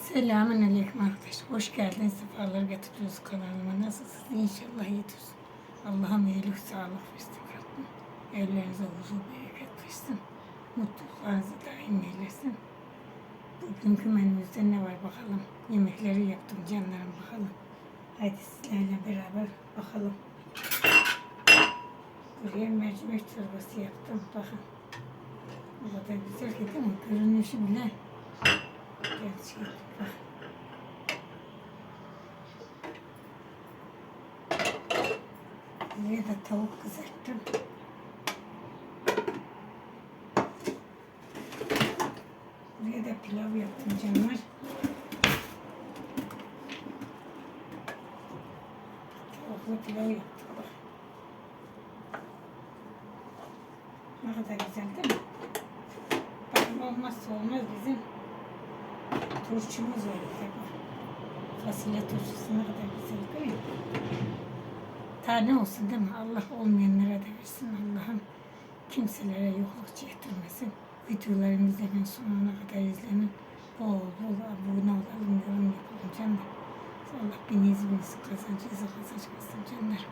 Selamun Aleyküm arkadaşlar. Hoş geldiniz. Sefalar getiriyoruz kanalıma. Nasılsınız? İnşallah iyidir. Allah'ım iyilik, sağlık versin. Rabbim. Evlerinize huzur, bereket versin. Mutluluklarınızı daim eylesin. Bugünkü menümüzde ne var bakalım. Yemekleri yaptım canlarım bakalım. Haydi sizlerle beraber bakalım. Buraya mercimek çorbası yaptım. Bakın. O kadar güzel ki değil mi? Görünüşü bile Bak. Buraya da tavuk kızarttım. Buraya da pilav yaptım canlar. Tavuklu pilav yaptım. Ne kadar güzel değil mi? Bakın olmazsa olmaz bizim turşumuz tabii. Fasulye turşusu ne kadar güzel değil mi? Tane olsun değil mi? Allah olmayanlara da versin Allah'ım. Kimselere yokluk çektirmesin. Videolarımızı ben sonuna kadar izlenin. Bol bol abone olalım, yorum yapalım canlar. Allah beni izbiniz kazancınızı kazanç kazanç canlar.